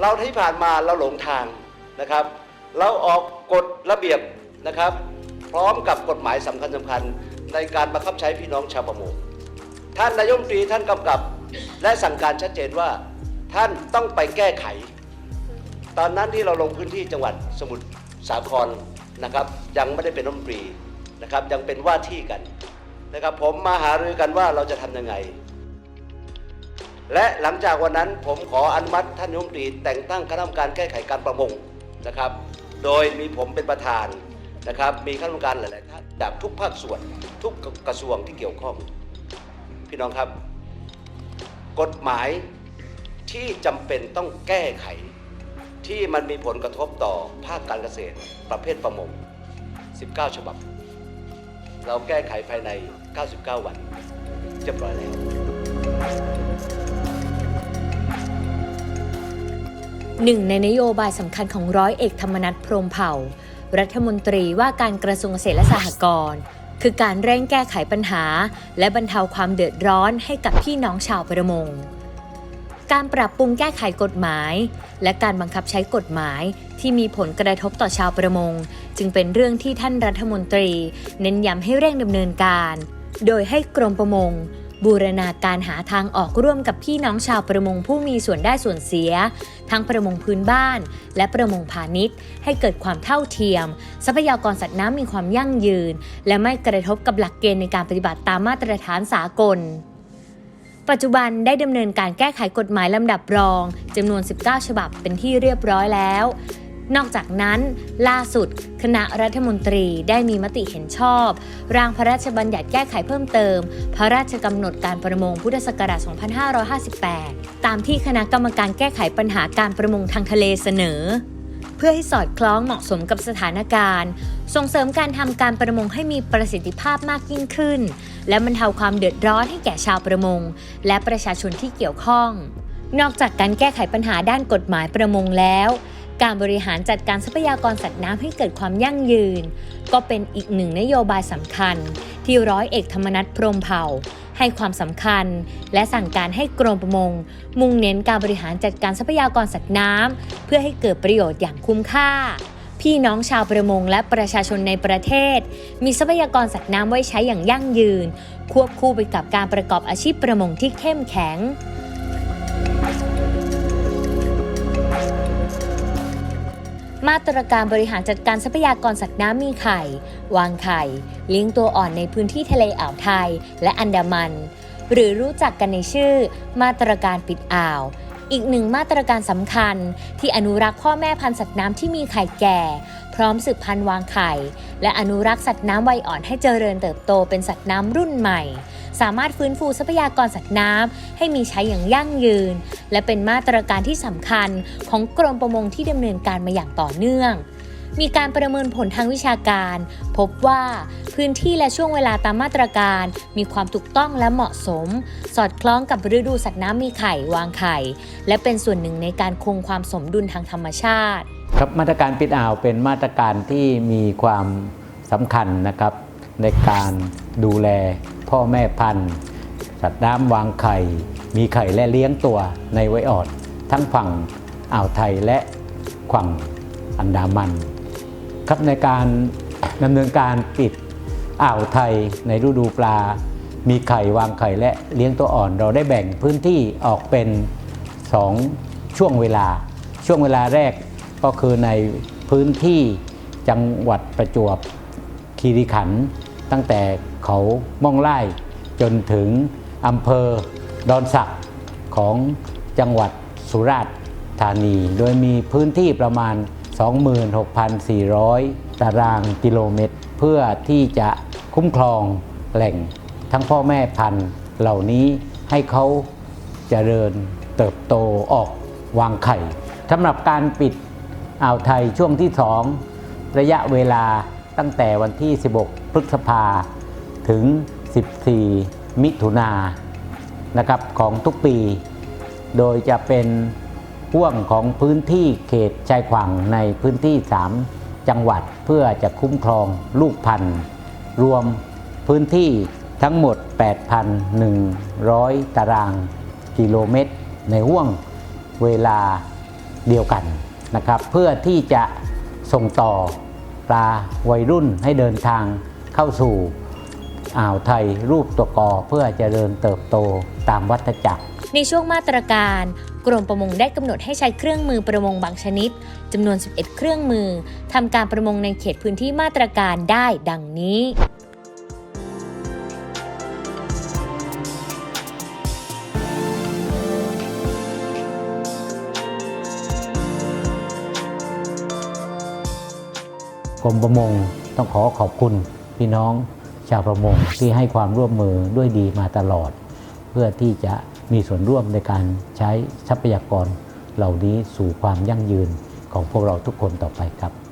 เราที่ผ่านมาเราหลงทางนะครับ เราออกกฎระเบียบนะครับ พร้อมกับกฎหมายสำคัญสำคัญๆในการบังคับใช้พี่น้องชาวประมงท่านนายมตรีท่านกำกับและสั่งการชัดเจนว่าท่านต้องไปแก้ไข ตอนนั้นที่เราลงพื้นที่จังหวัดสมุทรสาครนะครับ ยังไม่ได้เป็นรัฐมนตรีนะครับยังเป็นว่าที่กันนะครับ ผมมาหารือกันว่าเราจะทำยังไง และหลังจากวันนั้นผมขออนุมัติท่านนายกรัฐมนตรีแต่งตั้งคณะกรรมการแก้ไขการประมงนะครับ โดยมีผมเป็นประธานนะครับ มีคณะกรรมการหลาย ๆ ท่านจากทุกภาคส่วนทุกกระทรวงที่เกี่ยวข้อง พี่น้องครับ กฎหมายที่จำเป็นต้องแก้ไข ที่มันมีผลกระทบต่อภาคการเกษตร ประเภทประมง 19 ฉบับ เราแก้ไขภายใน 99 วันเรียบร้อยแล้ว หนึ่งในนโยบายสำคัญของร้อยเอกธรรมนัฐพรมเผ่า รัฐมนตรีว่าการกระทรวงเกษตรและสหกรณ์คือการเร่งแก้ไขปัญหา และบรรเทาความเดือดร้อนให้กับพี่น้องชาวประมง การปรับปรุงแก้ไขกฎหมาย และการบังคับใช้กฎหมายที่มีผลกระทบต่อชาวประมง จึงเป็นเรื่องที่ท่านรัฐมนตรี เน้นย้ำให้เร่งดำเนินการ โดยให้กรมประมง บูรณาการหาทางออกร่วมกับพี่น้องชาวประมงผู้มีส่วนได้ส่วนเสีย ทั้งประมงพื้นบ้าน และประมงพาณิชย์ ให้เกิดความเท่าเทียม ทรัพยากรสัตว์น้ำมีความยั่งยืน และไม่กระทบกับหลักเกณฑ์ในการปฏิบัติตามมาตรฐานสากล ปัจจุบันได้ดำเนินการแก้ไขกฎหมายลำดับรองจำนวน 19 ฉบับเป็นที่เรียบร้อยแล้ว นอกจากนั้นล่าสุด คณะรัฐมนตรีได้มีมติเห็นชอบ ร่างพระราชบัญญัติแก้ไขเพิ่มเติม พระราชกำหนดการประมงพุทธศักราช 2558 ตามที่คณะกรรมการแก้ไขปัญหาการประมงทางทะเลเสนอ เพื่อให้สอดคล้องเหมาะสมกับสถานการณ์ ส่งเสริมการทำการประมงให้มีประสิทธิภาพมากยิ่งขึ้น และบรรเทาความเดือดร้อนให้แก่ชาวประมง และประชาชนที่เกี่ยวข้อง นอกจากการแก้ไขปัญหาด้านกฎหมายประมงแล้ว การบริหารจัดการทรัพยากรสัตว์น้ำให้เกิดความยั่งยืน ก็เป็นอีกหนึ่งนโยบายสำคัญ ที่ร้อยเอกธรรมนัฐพรมเผ่า ให้ความสำคัญ และสั่งการให้กรมประมง มุ่งเน้นการบริหารจัดการทรัพยากรสัตว์น้ำเพื่อให้เกิดประโยชน์อย่างคุ้มค่า พี่น้องชาวประมงและประชาชนในประเทศ มีทรัพยากรสัตว์น้ำไว้ใช้อย่างยั่งยืน ควบคู่ไปกับการประกอบอาชีพประมงที่เข้มแข็ง มาตรการบริหารจัดการทรัพยากรสัตว์น้ำมีไข่ วางไข่ เลี้ยงตัวอ่อนในพื้นที่ทะเลอ่าวไทย และอันดามัน หรือรู้จักกันในชื่อ มาตรการปิดอ่าว อีกหนึ่งมาตรการสำคัญ ที่อนุรักษ์พ่อแม่พันธุ์สัตว์น้ำที่มีไข่แก่ พร้อมสืบพันธุ์วางไข่ และอนุรักษ์สัตว์น้ำวัยอ่อนให้เจริญเติบโตเป็นสัตว์น้ำรุ่นใหม่ สามารถฟื้นฟูทรัพยากรสัตว์น้ำให้มีใช้อย่างยั่งยืน และเป็นมาตรการที่สำคัญของกรมประมงที่ดำเนินการมาอย่างต่อเนื่องมีการประเมินผลทางวิชาการ พบว่าพื้นที่และช่วงเวลาตามมาตรการ มีความถูกต้องและเหมาะสม สอดคล้องกับฤดูสัตว์น้ำมีไข่วางไข่ และเป็นส่วนหนึ่งในการคงความสมดุลทางธรรมชาติ ครับมาตรการปิดอ่าวเป็นมาตรการที่มีความสำคัญนะครับ ในการดูแล พ่อแม่พันธุ์ สัตว์น้ำวางไข่ มีไข่และเลี้ยงตัวในไว้ออด ทั้งฝั่งอ่าวไทยและฝั่งอันดามันครับในการดำเนินการปิดอ่าวไทยในฤดูปลา มีไข่วางไข่และเลี้ยงตัวอ่อน เราได้แบ่งพื้นที่ออกเป็น 2 ช่วงเวลา ช่วงเวลาแรกก็คือในพื้นที่จังหวัดประจวบคีรีขันธ์ตั้งแต่ เขาม่องไล่จนถึงอำเภอดอนสักของจังหวัดสุราษฎร์ธานี โดยมีพื้นที่ประมาณ 26,400 ตารางกิโลเมตร เพื่อที่จะคุ้มครองแหล่งทั้งพ่อแม่พันธุ์เหล่านี้ให้เขาจเจริญเติบโตออกวางไข่สำหรับการปิดอ่าวไทยช่วงที่ 2 ระยะเวลาตั้งแต่วันที่ 16 พฤษภา ถึง 14 มิถุนานะครับของทุกปี โดยจะเป็นพ่วงของพื้นที่เขตชายฝั่งในพื้นที่ 3 จังหวัดเพื่อจะคุ้มครองลูกพันธุ์รวมพื้นที่ทั้งหมด 8,100 ตารางกิโลเมตร ในห่วงเวลาเดียวกันนะครับเพื่อที่จะส่งต่อปลาวัยรุ่นให้เดินทางเข้าสู่ อ่าวไทยรูปตัวกอเพื่อเจริญเติบโตตามวัฏจักร ในช่วงมาตรการกรมประมงได้กำหนดให้ใช้เครื่องมือประมงบางชนิดจำนวน 11 เครื่องมือทำการประมงในเขตพื้นที่มาตรการได้ดังนี้กรมประมงต้องขอขอบคุณพี่น้อง ชาวประมงที่ให้ความร่วมมือด้วยดีมาตลอด เพื่อที่จะมีส่วนร่วมในการใช้ทรัพยากรเหล่านี้สู่ความยั่งยืนของพวกเราทุกคนต่อไปครับ